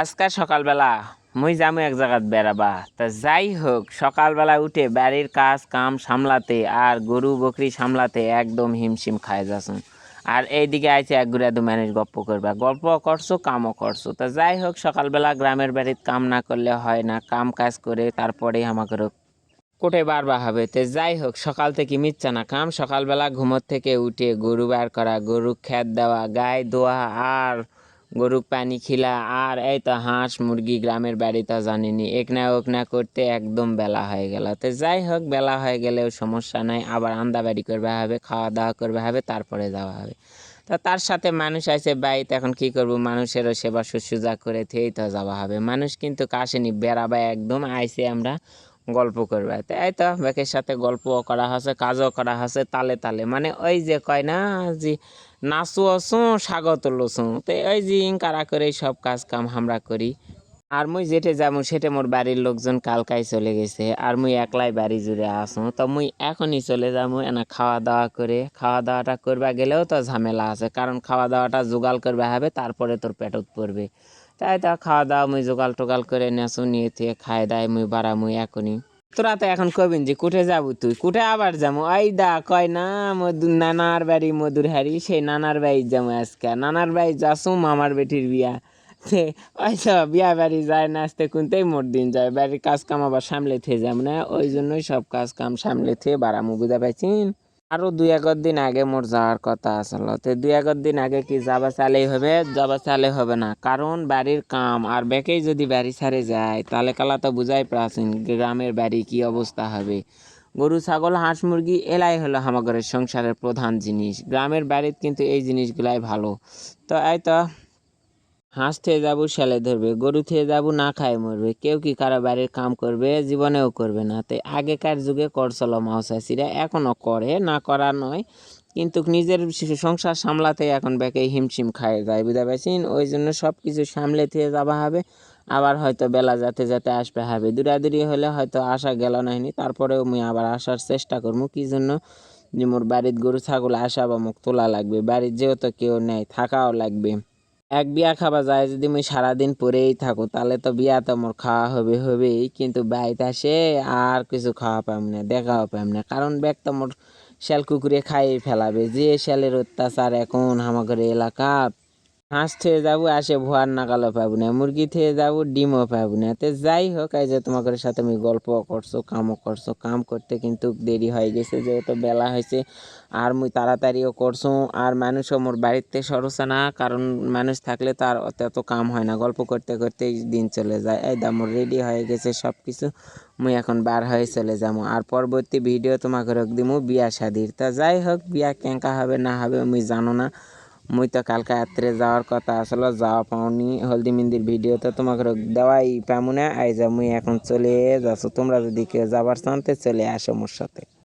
আজকাল সকালবেলা মুই যামু এক জায়গাত বেড়াবা। তা যাই হোক, সকালবেলা উঠে বাড়ির কাজ কাম সামলাতে আর গরু বকরি সামলাতে একদম হিমশিম খায় যাচ্ছুন আর এইদিকে আইছে এক দু মানুষ গপ্প করবা। গল্প করছ, কামও করছ। তা যাই হোক, সকালবেলা গ্রামের বাড়ির কাম না করলে হয় না। কাম কাজ করে তারপরে আমাকে কোটে বারবা হবে। তো যাই হোক, সকাল থেকে মিথ্যা না। কাম সকালবেলা ঘুমোর থেকে উঠে গরু বার করা, গরু খ্যাত দেওয়া গায়ে দোয়া আর গরু পানি খিলা, আর এই তো হাঁস মুরগি গ্রামের বাড়ি বাড়িতে জানিনি। একনা ওকনা করতে একদম বেলা হয়ে গেল। তো যাই হোক, বেলা হয়ে গেলেও সমস্যা নাই, আবার আন্দাবাড়ি করবে হবে, খাওয়া দাওয়া করবে হবে, তারপরে যাওয়া হবে। তো তার সাথে মানুষ আছে বাড়িতে এখন কি করব? মানুষেরও সেবা শুশ্রূষা করে থেই তো যাওয়া হবে। মানুষ কিন্তু কাশেনি বেড়াবা একদম আইসে আমরা। গল্প করবে। তো এই তো ব্যাকের সাথে গল্পও করা হচ্ছে কাজও করা হচ্ছে তালে তালে। মানে ওই যে কয় না যে নাচু আসু স্বাগত লসু। তো ওই যে ইনকারা করে সব কাজ কাম আমরা করি। আর মুই যেটে যাব সেটে মোর বাড়ির লোকজন কালকাই চলে গেছে। আর মুই একলাই বাড়ি জুড়ে আসু। তো মুই এখনই চলে যাব এনা খাওয়া দাওয়া করে। খাওয়া দাওয়াটা করবা গেলেও তো ঝামেলা আছে। কারণ খাওয়া দাওয়াটা জোগাল করবে হবে, তারপরে তোর পেটত পড়বে। তাই তো খাওয়া দাওয়া মুই জোগাল টোগাল করে নেসু, নিয়ে থেকে খাই দায় মুই, বাড়া মুই এখনই। তোরা তো এখন কবিন যে, কুঠে যাব তুই? কুঠে আবার যাব? ওই দা, কয় না মধুর নানার বাড়ি মধুর হারি সেই নানার বাড়ি যাব আজকে। নানার বাড়ি যাসু মামার বেটির বিয়া। ওই তো বিয়া বাড়ি যায় না, আসতে কোনতেই মোট দিন যায়। বাড়ির কাজ কাম আবার সামলে থেকে যাব না, ওই জন্যই সব কাজ কাম সামলে থেকে বাড়ামু বুঝা পাইছিন আরও দুই এগার দিন আগে মোর যাওয়ার কথা আসলো। তো দুই এগার দিন আগে কি যাবা চালেই হবে, যাবা চালে হবে না। কারণ বাড়ির কাম আর বেকেই যদি বাড়ি ছাড়ে যায়, তাহলে কালা তো বুঝাই প্রাচীন গ্রামের বাড়ি কি অবস্থা হবে। গরু, ছাগল, হাঁস, মুরগি, এলাই হলো আমাদের সংসারের প্রধান জিনিস। গ্রামের বাড়িতে কিন্তু এই জিনিসগুলাই ভালো। তো এই তো হাঁস থেকে যাব সেলে ধরবে, গরু থেকে যাব, না খায় মরবে। কেউ কি কারও বাড়ির কাম করবে, জীবনেও করবে না। তাই আগেকার যুগে করছিল মাউসাসিরা এখনও করে, না করা নয়। কিন্তু নিজের সংসার সামলাতে এখন ব্যাকে হিমশিম খায় যায় বুঝতে পারছেন ওই জন্য সব কিছু সামলে থেকে যাওয়া হবে। আবার হয়তো বেলা যাতে যাতে আসবে হবে। দূরাদূরি হলে হয়তো আসা গেল নাইনি তারপরেও আমি আবার আসার চেষ্টা করব। কি জন্য? যে মোর বাড়ির গরু, ছাগল আসা বা মুখ তোলা লাগবে। বাড়ির যেহেতু কেউ নেই, থাকাও লাগবে। এক বিয়া খাবা যায় যদি মুই সারাদিন পরেই থাকো, তাহলে তো বিয়া তো মোর খাওয়া হবে হবেই। কিন্তু বাড়িতে আসে আর কিছু খাওয়া পাম না, দেখাও পাম না। কারণ ব্যাগ তো মোর শ্যাল কুকুরে খাইয়ে ফেলাবে। যে শ্যালের অত্যাচার এখন আমাদের এলাকা হাঁস থেকে যাব, আসে ভুয়ার নাগালও পাবো না, মুরগি থেকে যাব, ডিমও পাবো না। তো যাই হোক, এই যে তোমাদের সাথে আমি গল্প করছ, কামও করছ, কাম করতে কিন্তু দেরি হয়ে গেছে, যেহেতু বেলা হয়েছে। আর মুই তাড়াতাড়িও করছ, আর মানুষও মোর বাড়িতে সরছে না, কারণ মানুষ থাকলে তার অত এত কাম হয় না। গল্প করতে করতেই দিন চলে যায়। এই দা মোর রেডি হয়ে গেছে সব কিছু মুই এখন বার হয়ে চলে যাব। আর পরবর্তী ভিডিও তোমাকে দিমু বিয়া শাদির। তা যাই হোক, বিয়া কেঙ্কা হবে না হবে মুই জানো না। মুই তো কালকা রাত্রে যাওয়ার কথা আসলে, যাওয়া পাওনি। হলদি মিন্দির ভিডিও তো তোমাকে দেওয়াই পামু না। আই যা মুই এখন চলে যাচ্ছ। তোমরা যদি কেউ যাবার চান চলে আসো মোর সাথে।